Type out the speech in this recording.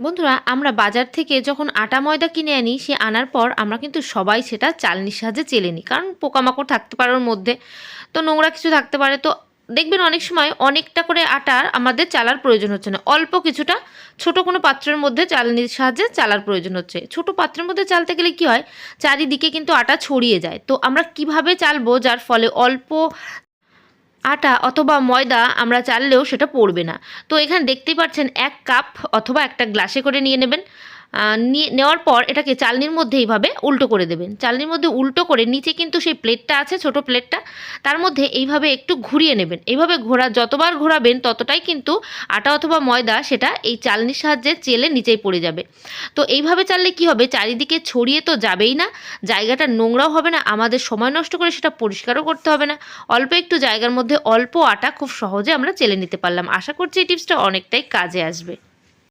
বন্ধুরা, আমরা বাজার থেকে যখন আটা ময়দা কিনে আনি, সে আনার পর আমরা কিন্তু সবাই সেটা চালনির সাহায্যে চেলে নিই। কারণ পোকামাকড় থাকতে পারে ওর মধ্যে, তো নোংরা কিছু থাকতে পারে। তো দেখবেন অনেক সময় অনেকটা করে আটার আমাদের চালার প্রয়োজন হচ্ছে না। অল্প কিছুটা ছোট কোনো পাত্রের মধ্যে চালনির সাহায্যে চালার প্রয়োজন হচ্ছে। ছোট পাত্রের মধ্যে চালতে গেলে কি হয়? চারিদিকে কিন্তু আটা ছড়িয়ে যায়। তো আমরা কীভাবে চালবো? যার ফলে অল্প আটা অথবা ময়দা আমরা চাললেও সেটা পড়বে না। তো এখানে দেখতেই পাচ্ছেন এক কাপ অথবা একটা গ্লাসে করে নিয়ে নেবেন। নেওয়ার পর এটাকে চালনির মধ্যে এইভাবে উল্টো করে দেবেন। চালনির মধ্যে উল্টো করে নিচে কিন্তু সেই প্লেটটা আছে, ছোট প্লেটটা, তার মধ্যে এইভাবে একটু ঘুরিয়ে নেবেন। এইভাবে ঘোরা, যতবার ঘোরাবেন ততটাই কিন্তু আটা অথবা ময়দা সেটা এই চালনির সাহায্যে চেলে নিচেই পড়ে যাবে। তো এইভাবে চাললে কি হবে? চারিদিকে ছড়িয়ে তো যাবেই না, জায়গাটা নোংরাও হবে না, আমাদের সময় নষ্ট করে সেটা পরিষ্কারও করতে হবে না। অল্প একটু জায়গার মধ্যে অল্প আটা খুব সহজে আমরা চেলে নিতে পারলাম। আশা করছি এই টিপসটা অনেকটাই কাজে আসবে।